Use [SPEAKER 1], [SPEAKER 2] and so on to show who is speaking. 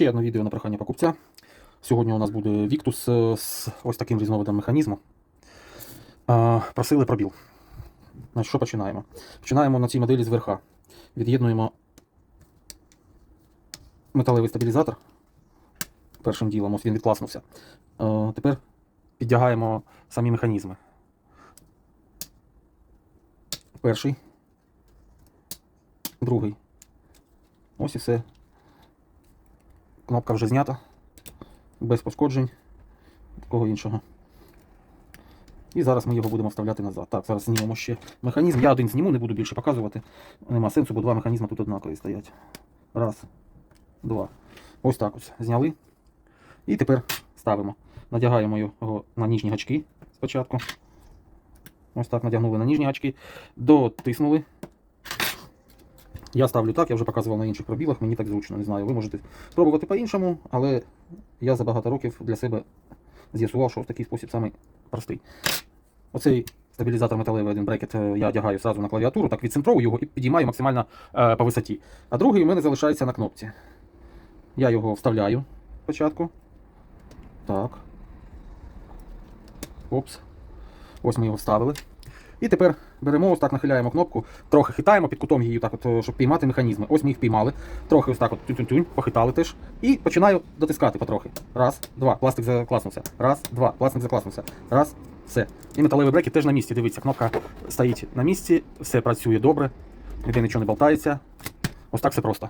[SPEAKER 1] Ще одне відео на прохання покупця. Сьогодні у нас буде Віктус е, з ось таким різновидом механізму. Е, Просили пробіл. Значить, що починаємо? Починаємо на цій моделі зверха. Від'єднуємо металевий стабілізатор. Першим ділом, ось він відкласнувся. Е, Тепер піддягаємо самі механізми. Перший. Другий. Ось і все. Кнопка вже знята. Без пошкоджень. Такого іншого. І зараз ми його будемо вставляти назад. Так, зараз знімемо ще механізм. Я один зніму, не буду більше показувати. Нема сенсу, бо два механізми тут однакові стоять. Раз, два. Ось так ось. Зняли. І тепер ставимо. Надягаємо його на ніжні гачки спочатку. Ось так надягнули на ніжні гачки. Дотиснули. Я ставлю так, я вже показував на інших пробілах, мені так зручно, не знаю. Ви можете спробувати по-іншому, але я за багато років для себе з'ясував, що в такий спосіб самий простий. Оцей стабілізатор металевий один брекет е, я одягаю зразу на клавіатуру, так відцентровую його і підіймаю максимально е, по висоті. А другий у мене залишається на кнопці. Я його вставляю спочатку. Так. Опс. Ось ми його вставили. І тепер беремо, ось так нахиляємо кнопку, трохи хитаємо під кутом її, так от, е, щоб піймати механізми. Ось ми їх піймали. Трохи ось так от тюнь-тюнь, похитали теж. І починаю дотискати потрохи. Раз, два. Пластик закласнувся. Раз, два. Пластик закласнувся. Раз, все. І металевий брекет теж на місці. Дивіться, кнопка стоїть на місці, все працює добре, ніде нічого не болтається. Ось так все просто.